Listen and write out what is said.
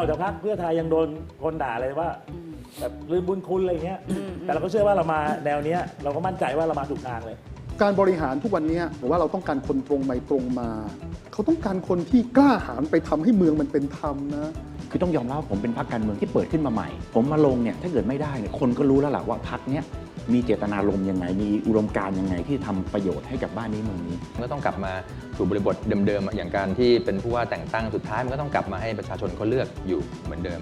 อกจากพรรคเพื่อไทยยังโดนคนด่าเลยว่าแบบลืมบุญคุณอะไรเงี้ย แต่เราก็เชื่อว่าเรามาแนวเนี้ยเราก็มั่นใจว่าเรามาถูกทางเลย การบริหารทุกวันนี้ผมว่าเราต้องการคนตรงไปตรงมา เขาต้องการคนที่กล้าหาญไปทำให้เมืองมันเป็นธรรมนะ คือต้องยอมรับว่าผมเป็นพรรคการเมืองที่เปิดขึ้นมาใหม่ ผมมาลงเนี่ยถ้าเกิดไม่ได้เนี่ยคนก็รู้แล้วแหละว่าพรรคเนี้ย มีเจตนารมณ์ยังไง มีอุดมการณ์ยังไงที่ทำประโยชน์ให้กับบ้านนี้เมืองนี้ ก็ต้องกลับมาสู่บริบทเดิมๆอะอย่างการที่เป็นผู้ว่าแต่งตั้งสุดท้ายมันก็ต้องกลับมาให้ประชาชนเขาเลือกอยู่เหมือนเดิม